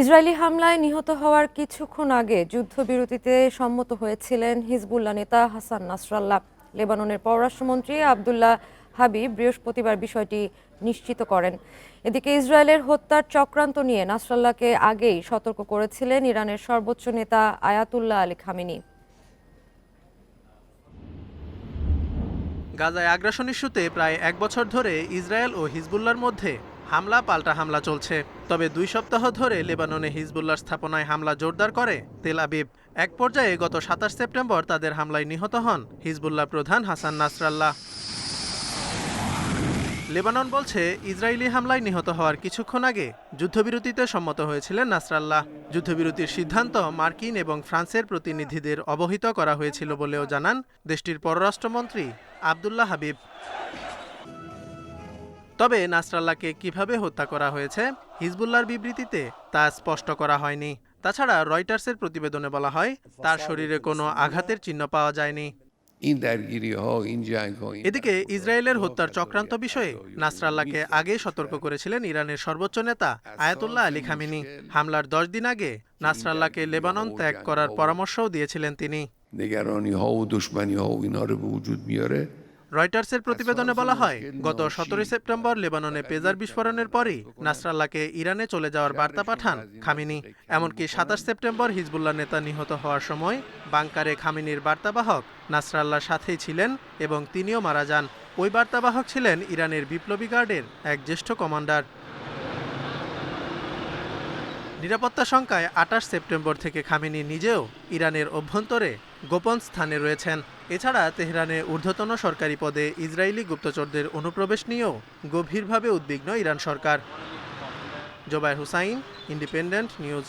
Israeli হামলায় নিহত হওয়ার কিছুক্ষণ আগে যুদ্ধবিরতিতে সম্মত হয়েছিলেন হিজবুল্লাহ নেতা হাসান নাসরাল্লাহ। লেবাননের পররাষ্ট্রমন্ত্রী আবদুল্লাহ হাবিব বৃহস্পতিবার বিষয়টি নিশ্চিত করেন। এদিকে ইসরায়েলের হত্যার চক্রান্ত নিয়ে নাসরাল্লাহকে আগেই সতর্ক করেছিলেন ইরানের সর্বোচ্চ নেতা আয়াতুল্লাহ আলী খামিনি। গাজায় আগ্রাসন ইস্যুতে প্রায় এক বছর ধরে ইসরায়েল ও হিজবুল্লার মধ্যে হামলা, পাল্টা হামলা চলছে। তবে দুই সপ্তাহ ধরে লেবাননে হিজবুল্লার স্থাপনায় হামলা জোরদার করে তেল আবিব। এক পর্যায়ে গত সাতাশ সেপ্টেম্বর তাদের হামলায় নিহত হন হিজবুল্লাহ প্রধান হাসান নাসরাল্লাহ। লেবানন বলছে, ইসরায়েলি হামলায় নিহত হওয়ার কিছুক্ষণ আগে যুদ্ধবিরতিতে সম্মত হয়েছিলেন নাসরাল্লাহ। যুদ্ধবিরতির সিদ্ধান্ত মার্কিন এবং ফ্রান্সের প্রতিনিধিদের অবহিত করা হয়েছিল বলেও জানান দেশটির পররাষ্ট্রমন্ত্রী আবদুল্লাহ হাবিব। তবে নাসরাল্লাহকে কীভাবে হত্যা করা হয়েছে হিজবুল্লার বিবৃতিতে তা স্পষ্ট করা হয়নি। তাছাড়া রয়টার্সের প্রতিবেদনে বলা হয় তার শরীরে কোনো আঘাতের চিহ্ন পাওয়া যায়নি। এদিকে ইসরায়েলের হত্যার চক্রান্ত বিষয়ে নাসরাল্লাহকে আগে সতর্ক করেছিলেন ইরানের সর্বোচ্চ নেতা আয়াতুল্লাহ আলী খামিনি। হামলার দশ দিন আগে নাসরাল্লাহকে লেবানন ত্যাগ করার পরামর্শও দিয়েছিলেন তিনি। রয়টার্সের প্রতিবেদনে বলা হয় গত সতেরোই সেপ্টেম্বর লেবাননে পেজার বিস্ফোরণের পরই নাসরাল্লাহকে ইরানে চলে যাওয়ার বার্তা পাঠান খামিনি। এমনকি সাতাশ সেপ্টেম্বর হিজবুল্লাহ নেতা নিহত হওয়ার সময় বাংকারে খামিনির বার্তাবাহক নাসরাল্লাহর সাথেই ছিলেন এবং তিনিও মারা যান। ওই বার্তাবাহক ছিলেন ইরানের বিপ্লবী গার্ডের এক জ্যেষ্ঠ কমান্ডার। নিরাপত্তা সংখ্যায় আঠাশ সেপ্টেম্বর থেকে খামেনি নিজেও ইরানের অভ্যন্তরে গোপন স্থানে রয়েছেন। এছাড়া তেহরানে ঊর্ধ্বতন সরকারি পদে ইসরায়েলি গুপ্তচরদের অনুপ্রবেশ নিয়েও গভীরভাবে উদ্বিগ্ন ইরান সরকার। Zobayer Hussain, independent news.